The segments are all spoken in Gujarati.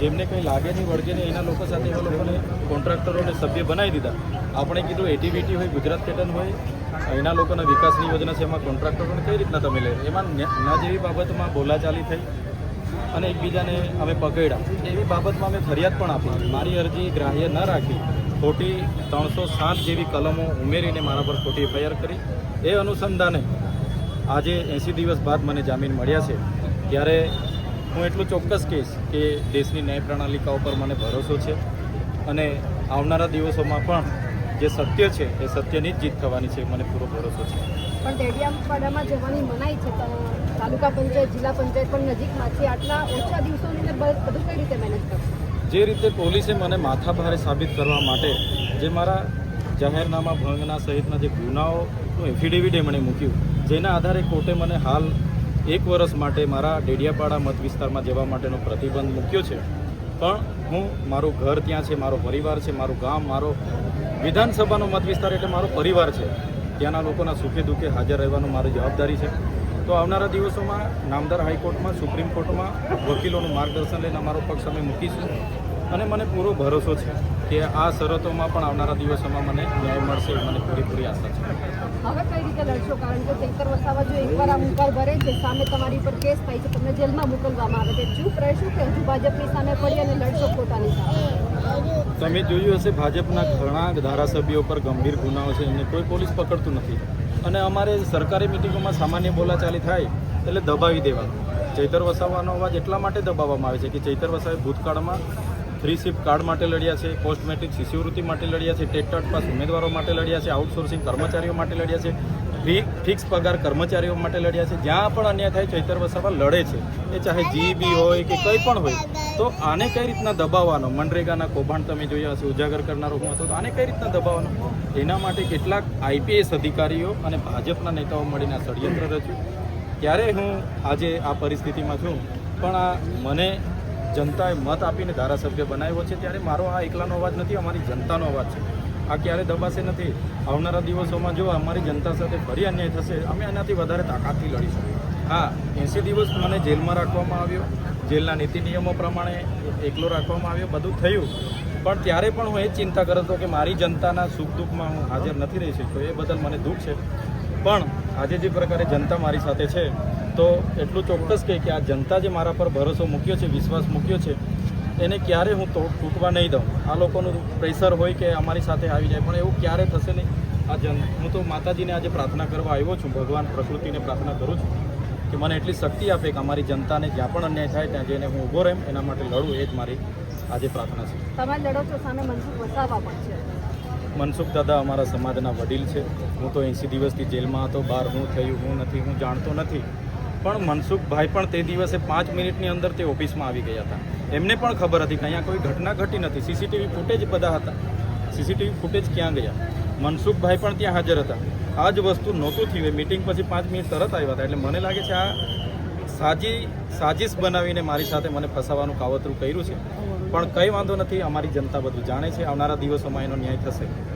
જેમને કંઈ લાગે નહીં, વળગે નહીં, એના લોકો સાથે એવા લોકોને કોન્ટ્રાક્ટરોને સભ્ય બનાવી દીધા. આપણે કીધું એટીવીટી હોય, ગુજરાત પેટર્ન હોય, એના લોકોના વિકાસની યોજના છે, એમાં કોન્ટ્રાક્ટરોને કઈ રીતના તમે લે એમાં ન જેવી બાબતમાં બોલાચાલી થઈ અને એકબીજાને અમે પકડ્યા. એવી બાબતમાં અમે ફરિયાદ પણ આપી. મારી અરજી ગ્રાહ્ય ન રાખી. ખોટી ત્રણસો સાત જેવી કલમો ઉમેરીને મારા પર ખોટી એફઆઈઆર કરી. એ અનુસંધાને આજે એંસી દિવસ બાદ મને જામીન મળ્યા છે. ત્યારે હું એટલું ચોક્કસ કહીશ કે દેશની ન્યાય પ્રણાલિકા ઉપર મને ભરોસો છે અને આવનારા દિવસોમાં પણ જે સત્ય છે એ સત્યની જ જીત થવાની છે મને પૂરો ભરોસો છે. પણ ડેડિયાપાડામાં જવાની મનાઈ છે તો તાલુકા પંચાયત જિલ્લા પંચાયત પણ નજીકમાં છે આટલા ઓછા દિવસોની બધું કઈ રીતે મેનેજ કરશે? જે રીતે પોલીસે મને માથાભારે સાબિત કરવા માટે જે મારા જાહેરનામા ભંગના સહિતના જે ગુનાઓનું એફિડેવિટ એમણે મૂક્યું જેના આધારે કોર્ટે મને હાલ એક વર્ષ માટે મારા ડેડિયાપાડા મત વિસ્તારમાં જવા માટેનો પ્રતિબંધ મૂક્યો છે. પણ હું, મારું ઘર ત્યાં છે, મારો પરિવાર છે, મારું ગામ, મારો વિધાનસભાનો મત વિસ્તાર એટલે મારો પરિવાર છે. ત્યાંના લોકોના સુખે દુઃખે હાજર રહેવાનું મારી જવાબદારી છે. તો આવનારા દિવસોમાં નામદાર હાઈકોર્ટમાં, સુપ્રીમ કોર્ટમાં વકીલોનું માર્ગદર્શન લઈને અમારો પક્ષ અમે મૂકીશું. અને મને પૂરો ભરોસો છે. કે આ શરતોમાં પણ આવનારા દિવસોમાં મને ન્યાય મળશે એ મને પૂરેપૂરી આશા છે. હવે કઈ રીતે લડશો? કારણ કે ચૈતર વસાવા જો એકવાર આ મુકાલ ભરે છે સામે તમારી પર કેસ થાય છે તમને જેલમાં મોકલવામાં આવે છે. ચૂપ રહેશો કે હજુ ભાજપની સામે પડી અને લડશો પોતાની સામે? તમે જોયું હશે ભાજપના ઘણા ધારાસભ્યો પર ગંભીર ગુનાઓ છે. એમને કોઈ પોલીસ પકડતું નથી. અને અમારે સરકારી મિટિંગોમાં સામાન્ય બોલાચાલી થાય એટલે દબાવી દેવાનું. ચૈતર વસાવાનો અવાજ એટલા માટે દબાવવામાં આવે છે કે ચૈતર વસાવે ભૂતકાળમાં થ્રી શિફ્ટ કાર્ડ માટે લડ્યા છે પોસ્ટ મેટ્રિક શિષ્યવૃત્તિ માટે લડ્યા છે, ટેટ ટાટ પાસ ઉમેદવારો માટે લડ્યા છે, આઉટસોર્સિંગ કર્મચારીઓ માટે લડ્યા છે ફી ફિક્સ પગાર કર્મચારીઓ માટે લડ્યા છે, જ્યાં પણ અન્યાય થાય ચૈતર વસાવા લડે છે, એ ચાહે જીબી હોય કે કંઈ પણ હોય, તો આને કઈ રીતના દબાવવાનો? મનરેગાના કૌભાંડ તમે જોયા હશે, ઉજાગર કરનારો હું હતો, તો આને કઈ રીતના દબાવવાનો? એના માટે કેટલાક આઈપીએસ અધિકારીઓ અને ભાજપના નેતાઓ મળીને ષડયંત્ર રચ્યું. ત્યારે હું આજે આ પરિસ્થિતિમાં છું, પણ આ મને જનતાએ મત આપીને ધારાસભ્ય બનાવ્યો છે ત્યારે મારો આ એકલાનો અવાજ નથી, અમારી જનતાનો અવાજ છે. આ ક્યારે દબાશે નથી. આવનારા દિવસોમાં જો અમારી જનતા સાથે ફરી અન્યાય થશે, અમે એનાથી વધારે તાકાતથી લડીશું. હા, એંસી દિવસ મને જેલમાં રાખવામાં આવ્યો. જેલના નીતિ નિયમો પ્રમાણે એકલો રાખવામાં આવ્યો. બધું થયું. પણ ત્યારે પણ હું એ ચિંતા કરતો કે મારી જનતાના સુખ દુઃખમાં હું હાજર નથી રહી શકતો એ બદલ મને દુઃખ છે. પણ આજે જે પ્રકારે જનતા મારી સાથે છે તો એટલું ચોક્કસ કહે કે આ જનતા જે મારા પર ભરોસો મૂક્યો છે વિશ્વાસ મૂક્યો છે એને ક્યારે હું તો તૂટવા નહીં દઉં. આ લોકોનું પ્રેશર હોય કે અમારી સાથે આવી જાય પણ એવું ક્યારે થશે નહીં. આ જન હું તો માતાજીને આજે પ્રાર્થના કરવા આવ્યો છું ભગવાન પ્રકૃતિને પ્રાર્થના કરું છું કે મને એટલી શક્તિ આપે કે અમારી જનતાને જ્યાં પણ અન્યાય થાય ત્યાં જઈને હું ઊભો રહેમ એના માટે લડું એ જ મારી આજે પ્રાર્થના છે. તમે લડો છો સામે મનસુખ વસાવા પણ છે. મનસુખ દાદા અમારા સમાજના વડીલ છે. હું તો એંસી દિવસથી જેલમાં હતો બહાર હું થયું હું નથી હું જાણતો નથી. પણ મનસુખભાઈ પણ તે દિવસે પાંચ મિનિટની અંદર તે ઓફિસમાં આવી ગયા હતા. એમને પણ ખબર હતી કે અહીંયા કોઈ ઘટના ઘટી નથી. સીસીટીવી ફૂટેજ બધા હતા. સીસીટીવી ફૂટેજ ક્યાં ગયા? મનસુખભાઈ પણ ત્યાં હાજર હતા. આ જ વસ્તુ નહોતું થયું. મિટિંગ પછી પાંચ મિનિટ તરત આવ્યા હતા. એટલે મને લાગે છે આ સાજી, સાજિશ બનાવીને મારી સાથે મને ફસાવાનું કાવતરું કર્યું છે. પણ કંઈ વાંધો નથી. અમારી જનતા બધું જાણે છે. આવનારા દિવસોમાં એનો ન્યાય થશે.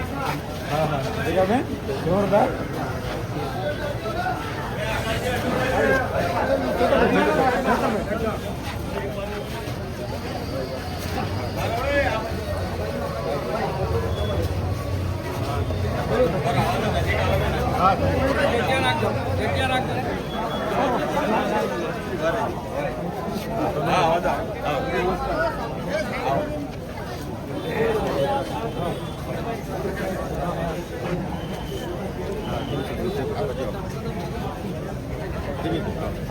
हाँ हाँ देखा मैं जोरदार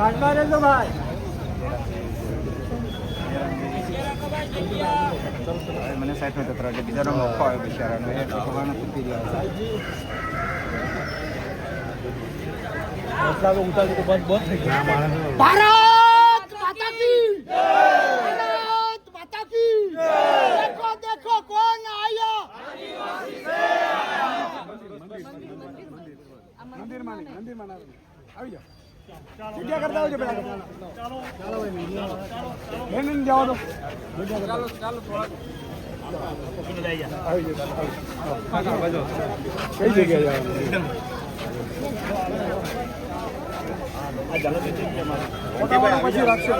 કાઢવા રે તો ભાઈ. મને સાઈડનો જતો એટલે બીજાનો મોકો આવ્યો બિચારાનો. એ ભગવાન તૂટી ગયો ભારત માતા કી ભારત માતા કી દેખો દેખો કોણ આયા? મંદિરમાં મંદિરમાં આવી જાઓ. જગ્યા કરતા આવજો પેલા ચાલો બેન જાઓ તો ચાલો ચાલો આવી જાઓ કઈ જગ્યાએ જવાનું પછી રાખશે.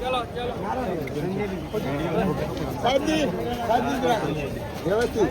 ચાલો ચાલો. વ્યવસ્થિત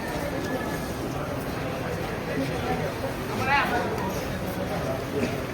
Thank you.